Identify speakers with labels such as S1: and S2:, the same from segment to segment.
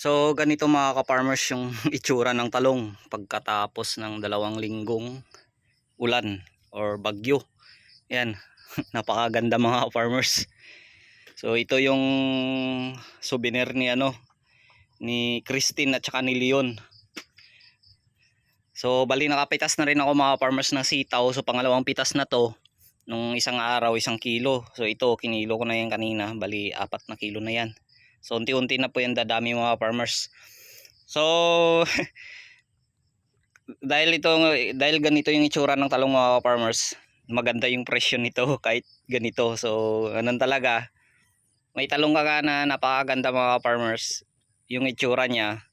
S1: So ganito mga ka-farmers yung itsura ng talong pagkatapos ng dalawang linggong ulan or bagyo. Yan, napakaganda mga ka-farmers. So ito yung souvenir ni ano ni Christine at saka ni Leon. So bali nakapitas na rin ako mga farmers ng sitaw. So pangalawang pitas na to nung isang araw, isang kilo. So ito kinilo ko na yan kanina. Bali apat na kilo na yan. So unti-unti na po yan dadami mga farmers. So dahil ito dahil ganito yung itsura ng talong mga farmers, maganda yung presyo nito kahit ganito. So ganun talaga. May talong ka ka na napakaganda mga farmers. Yung itsura niya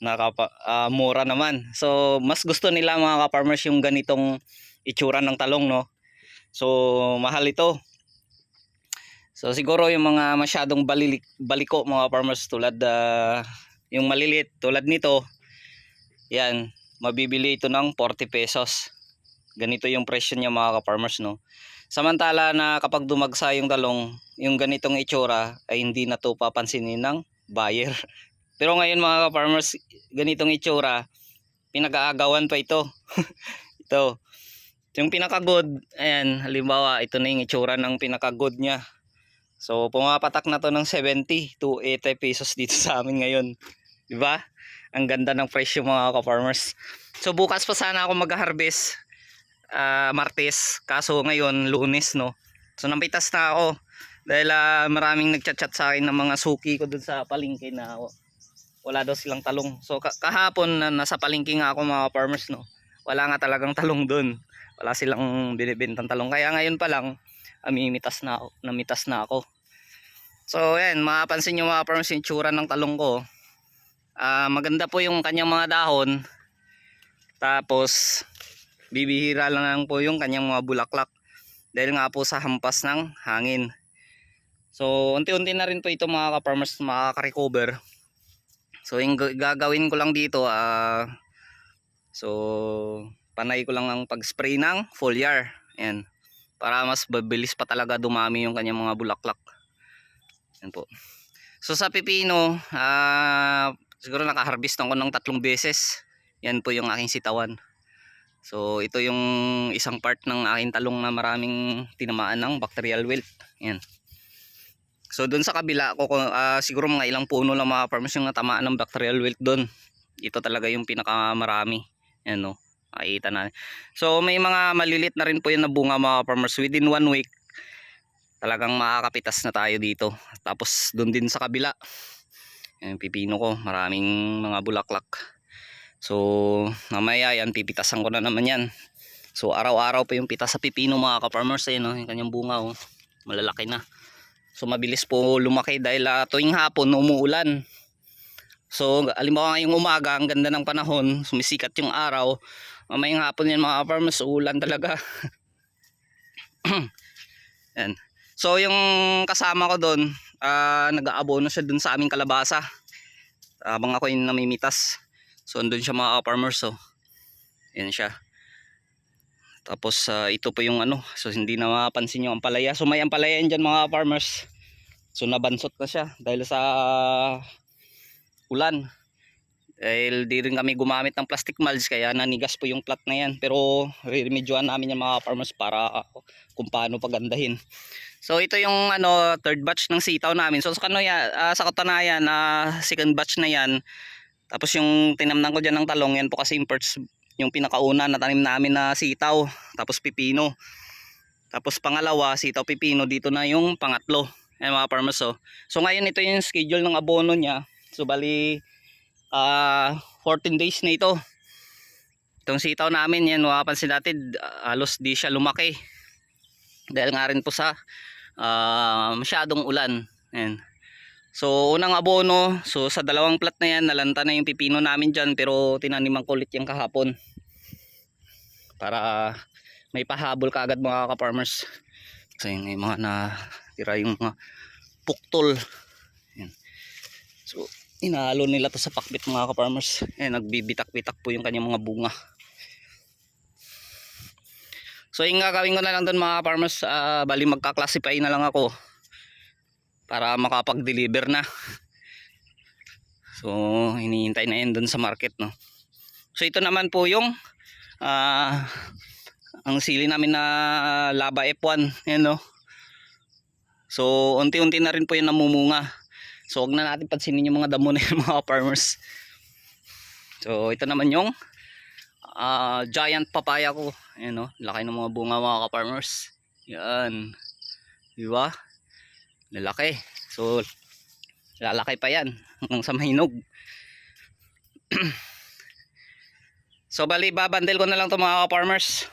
S1: nakapa, ah, mura naman. So mas gusto nila mga farmers yung ganitong itsura ng talong no. So mahal ito. So siguro yung mga masyadong balilik, baliko mga farmers tulad ah, yung maliliit tulad nito. Yan, mabibili ito ng 40 pesos. Ganito yung presyo niya mga ka-farmers no. Samantala na kapag dumagsa yung talong, yung ganitong itsura ay hindi na to papansinin ng buyer. Pero ngayon mga ka-farmers, ganitong itsura, pinag-aagawan pa ito. ito. Yung pinaka-good, ayan, halimbawa, ito na yung itsura ng pinaka-good niya. So, pumapatak na to ng 70 to 80 pesos dito sa amin ngayon. 'Di ba? Ang ganda ng presyo mga ka-farmers. So, bukas pa sana ako mag-harvest. ah, Martes, kaso ngayon Lunes, no. So, napitas na ako dahil ah, maraming nagchat-chat sa akin ng mga suki ko dun sa palengke na wala daw silang talong. So, ka- kahapon na nasa palengke nga ako mga farmers, no. Wala nga talagang talong dun. Wala silang binibentang talong. Kaya ngayon pa lang, amimitas na namitas na ako. So, yan, mapapansin nyo mga farmers yung tsura ng talong ko. Ah, maganda po yung kanyang mga dahon. Tapos, bibihira lang po yung kanyang mga bulaklak. Dahil nga po sa hampas ng hangin. So, unti-unti na rin po ito mga ka-farmers makaka-recover. So, yung ga- gagawin ko lang dito, ah, so, panay ko lang ang pag-spray ng foliar. Ayan para mas mabilis pa talaga dumami yung kanyang mga bulaklak. Yan po. So sa pipino, ah siguro nakaharvest ako ng tatlong beses. Yan po yung aking sitawan. So ito yung isang part ng aking talong na maraming tinamaan ng bacterial wilt. Yan. So doon sa kabila ko ah, siguro mga ilang puno lang mga farmers yung natamaan ng bacterial wilt doon. Ito talaga yung pinakamarami. Yan no. Makikita na. So may mga malilit na rin po yung nabunga mga farmers within one week. Talagang makakapitas na tayo dito. Tapos doon din sa kabila. Yung pipino ko, maraming mga bulaklak. So mamaya yan, pipitasan ko na naman yan. So araw-araw pa yung pitas sa pipino mga ka-farmers eh, no? yung kanyang bunga oh. malalaki na. So mabilis po lumaki dahil uh, tuwing hapon umuulan. So alimbawa ngayong umaga, ang ganda ng panahon, sumisikat yung araw. Mamayang hapon yan mga farmers, ulan talaga. yan. So yung kasama ko doon, ah nag-aabono siya doon sa aming kalabasa. Habang ako yung namimitas. So andun siya mga farmers so. Yan siya. Tapos ah, ito po yung ano, so hindi na mapansin yung ampalaya. So may ampalaya yan dyan mga farmers. So nabansot na siya dahil sa ulan. Dahil di rin kami gumamit ng plastic mulch kaya nanigas po yung plat na yan. Pero remedyoan namin yung mga farmers para ah, kung paano pagandahin. So ito yung ano third batch ng sitaw namin. So sa kanoya, ah, sa katunayan na second batch na yan. Tapos yung tinamnan ko diyan ng talong yan po kasi yung first yung pinakauna na tanim namin na sitaw, tapos pipino. Tapos pangalawa, sitaw pipino, dito na yung pangatlo. Ayan mga farmers oh. So ngayon ito yung schedule ng abono niya. So bali ah 14 days na ito. Itong sitaw namin yan, mapapansin natin ah, halos di siya lumaki. Dahil nga rin po sa ah, masyadong ulan. Ayan. So unang abono, so sa dalawang plat na yan, nalanta na yung pipino namin dyan pero tinaniman ko ulit yung kahapon. Para may pahabol ka agad mga ka-farmers. Yun, yung mga natira yung mga puktol. Ayan. So inalo nila to sa pakbit mga ka-farmers. Ayan, nagbibitak-bitak po yung kanyang mga bunga. So yung gagawin ko na lang doon mga farmers, ah, bali magka-classify na lang ako para makapag-deliver na. So, hinihintay na yun dun sa market, no. So, ito naman po yung ah ang sili namin na Laba F1, yan no. So, unti-unti na rin po yung namumunga. So, huwag na natin pansinin yung mga damo na yun, mga farmers. So, ito naman yung ah, giant papaya ko. Ayan no, laki ng mga bunga mga ka-farmers. Yan. Di ba? Lalaki. So, lalaki pa yan hanggang sa mahinog. so, bali, babandel ko na lang to mga ka-farmers.